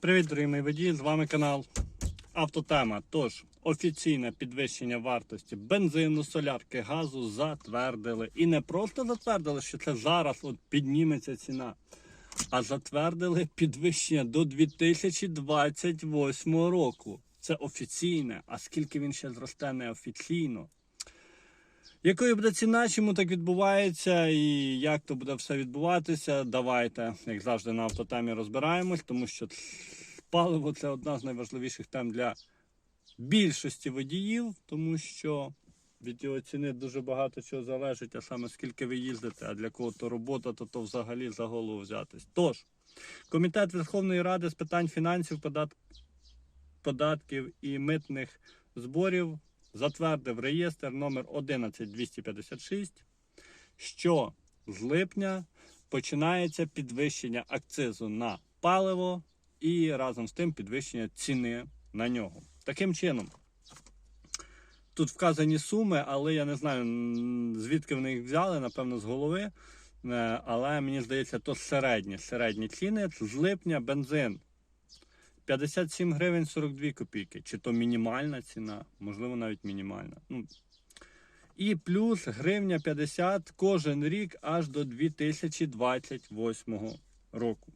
Привіт, дорогі мої водії! З вами канал Автотема. Тож, офіційне підвищення вартості бензину, солярки, газу затвердили. І не просто затвердили, що це зараз от підніметься ціна, а затвердили підвищення до 2028 року. Це офіційне, а скільки він ще зросте неофіційно. Якою буде ціна, чому так відбувається і як то буде все відбуватися? Давайте, як завжди, на автотемі розбираємось, тому що паливо це одна з найважливіших тем для більшості водіїв, тому що від його ціни дуже багато чого залежить, а саме скільки ви їздите, а для кого то робота, то то взагалі за голову взятись. Тож, Комітет Верховної Ради з питань фінансів, подат... податків і митних зборів затвердив реєстр номер 11256, що з липня починається підвищення акцизу на паливо і разом з тим підвищення ціни на нього. Таким чином, тут вказані суми, але я не знаю, звідки вони їх взяли, напевно, з голови. Е, Але мені здається, то середні, середні ціни. З липня бензин 57 гривень 42 копійки. Чи то мінімальна ціна, можливо, навіть мінімальна. Ну, і плюс гривня 50 кожен рік аж до 2028 року.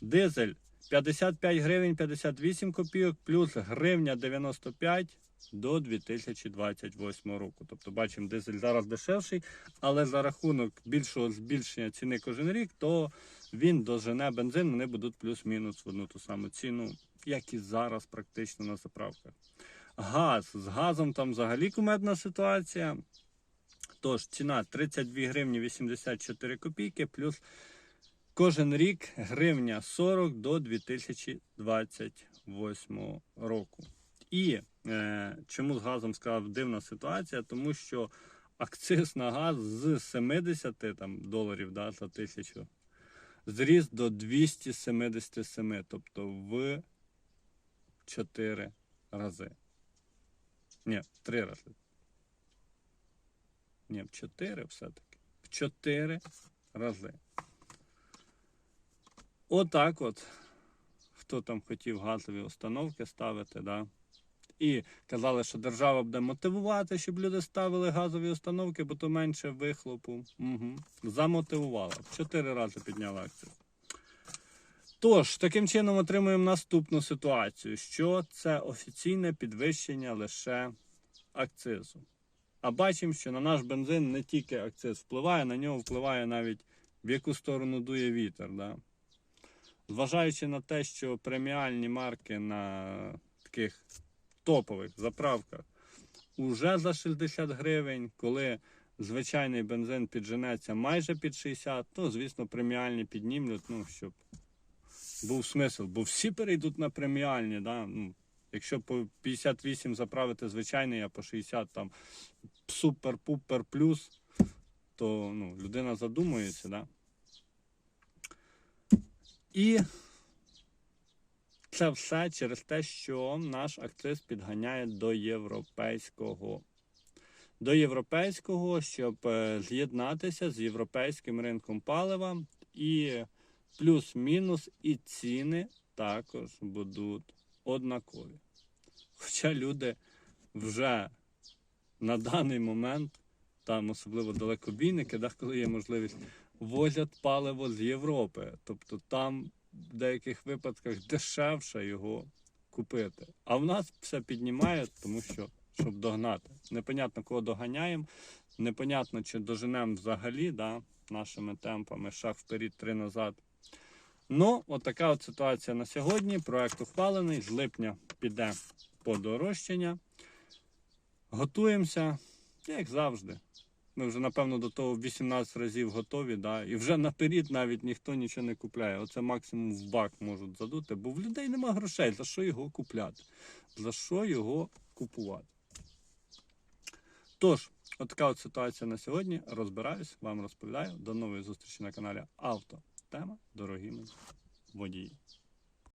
Дизель 55 гривень 58 копійок, плюс гривня 95 до 2028 року. Тобто бачимо, дизель зараз дешевший, але за рахунок більшого збільшення ціни кожен рік, то він дожене бензин, вони будуть плюс-мінус в одну ту саму ціну, як і зараз практично на заправках. Газ. З газом там взагалі кумедна ситуація. Тож ціна 32 гривні 84 копійки, плюс кожен рік гривня 40 до 2028 року. І е, чому з газом сказав дивна ситуація? Тому що акциз на газ з 70 там, доларів да, за тисячу зріс до 277, тобто в 4 рази. Ні, в 3 рази. Ні, в 4 все-таки. В 4 рази. Отак от. Хто там хотів газові установки ставити, да? І казали, що держава буде мотивувати, щоб люди ставили газові установки, бо то менше вихлопу. Угу. Замотивувала. Чотири рази підняла акцію. Тож, таким чином отримуємо наступну ситуацію, що це офіційне підвищення лише акцизу. А бачимо, що на наш бензин не тільки акциз впливає, на нього впливає навіть в яку сторону дує вітер. Да? Зважаючи на те, що преміальні марки на таких топових заправках уже за 60 гривень, коли звичайний бензин підженеться майже під 60, то, звісно, преміальні піднімлють, ну, щоб був смисл, бо всі перейдуть на преміальні. Да? Ну, якщо по 58 заправити звичайний, а по 60 там супер-пупер плюс, то ну, людина задумується. Да? І це все через те, що наш акциз підганяє до європейського. До європейського, щоб е, з'єднатися з європейським ринком палива. І плюс-мінус, і ціни також будуть однакові. Хоча люди вже на даний момент, там особливо далекобійники, да, коли є можливість, возять паливо з Європи. Тобто там в деяких випадках дешевше його купити. А в нас все піднімає, тому що щоб догнати. Непонятно, кого доганяємо, непонятно, чи доженемо взагалі да, нашими темпами шаг вперед, три назад. Ну, от от ситуація на сьогодні. Проект ухвалений. З липня піде подорожчання. Готуємося, як завжди. Ми вже, напевно, до того 18 разів готові, да? і вже наперед навіть ніхто нічого не купляє. Оце максимум в бак можуть задути, бо в людей нема грошей. За що його купляти? За що його купувати? Тож, от така от ситуація на сьогодні. Розбираюсь, вам розповідаю. До нової зустрічі на каналі Авто. Тема дорогі мої водії.